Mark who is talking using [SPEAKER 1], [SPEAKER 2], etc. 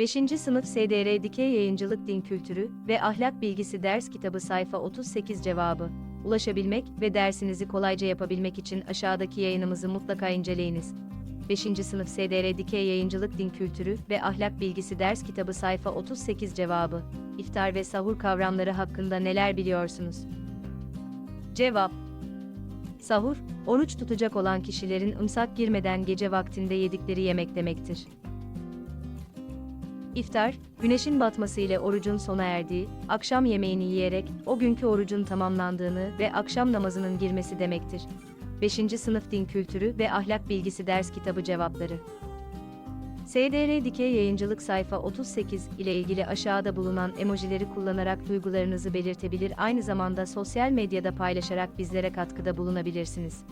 [SPEAKER 1] 5. Sınıf SDR Dikey Yayıncılık Din Kültürü ve Ahlak Bilgisi Ders Kitabı Sayfa 38 Cevabı Ulaşabilmek ve dersinizi kolayca yapabilmek için aşağıdaki yayınımızı mutlaka inceleyiniz. 5. Sınıf SDR Dikey Yayıncılık Din Kültürü ve Ahlak Bilgisi Ders Kitabı Sayfa 38 Cevabı İftar ve sahur kavramları hakkında neler biliyorsunuz? Cevap Sahur, oruç tutacak olan kişilerin ımsak girmeden gece vaktinde yedikleri yemek demektir. İftar, güneşin batması ile orucun sona erdiği, akşam yemeğini yiyerek o günkü orucun tamamlandığını ve akşam namazının girmesi demektir. 5. Sınıf Din Kültürü ve Ahlak Bilgisi Ders Kitabı Cevapları SDR Dikey Yayıncılık sayfa 38 ile ilgili aşağıda bulunan emojileri kullanarak duygularınızı belirtebilir aynı zamanda sosyal medyada paylaşarak bizlere katkıda bulunabilirsiniz.